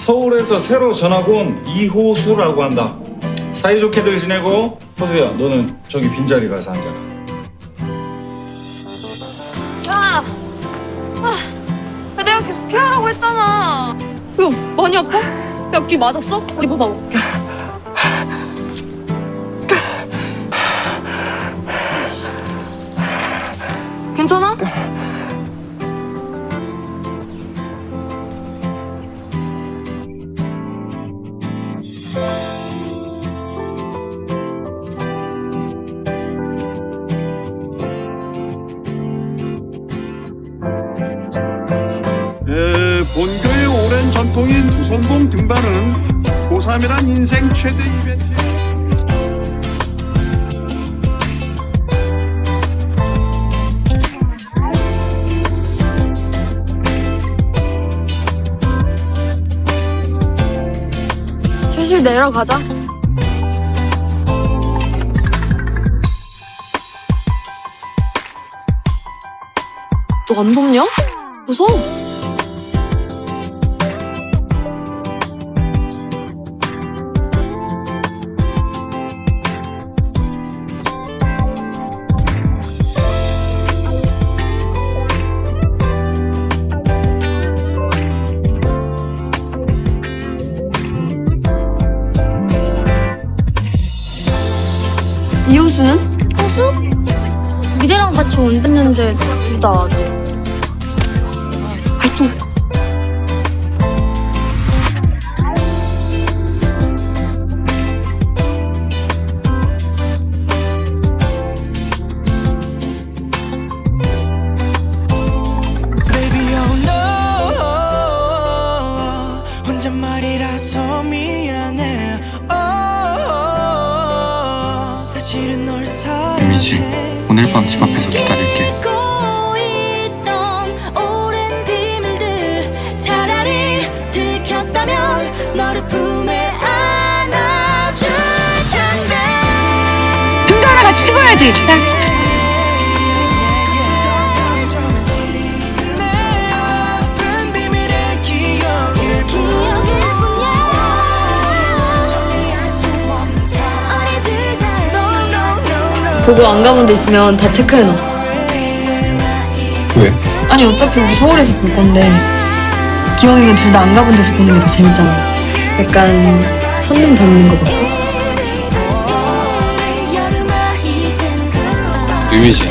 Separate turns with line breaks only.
서울에서 새로 전학 온 이호수라고 한다. 사이좋게들 지내고 호수야 너는 저기 빈자리 가서 앉아라.
야! 아, 내가 계속 케어하라고 했잖아. 야, 많이 아파? 야, 귀 맞았어? 어디 봐봐. 괜찮아?
본교의 오랜 전통인 두선봉 등반은 고3이란 인생 최대 이벤트
슬슬 내려가자. 너 안 덥냐? 무서워. 이 호수는? 호수? 미래랑 같이 온댔는데 나 아직 화이팅!
미지, 오늘 밤 집 앞에서 기다릴게.
등산하러 같이 찍어야지.
보고 안 가본 데 있으면 다 체크해놔.
왜?
아니 어차피 우리 서울에서 볼 건데. 기왕이면 둘 다 안 가본 데서 보는 게 더 재밌잖아. 약간 첫눈 밟는 거 같고.
이미지,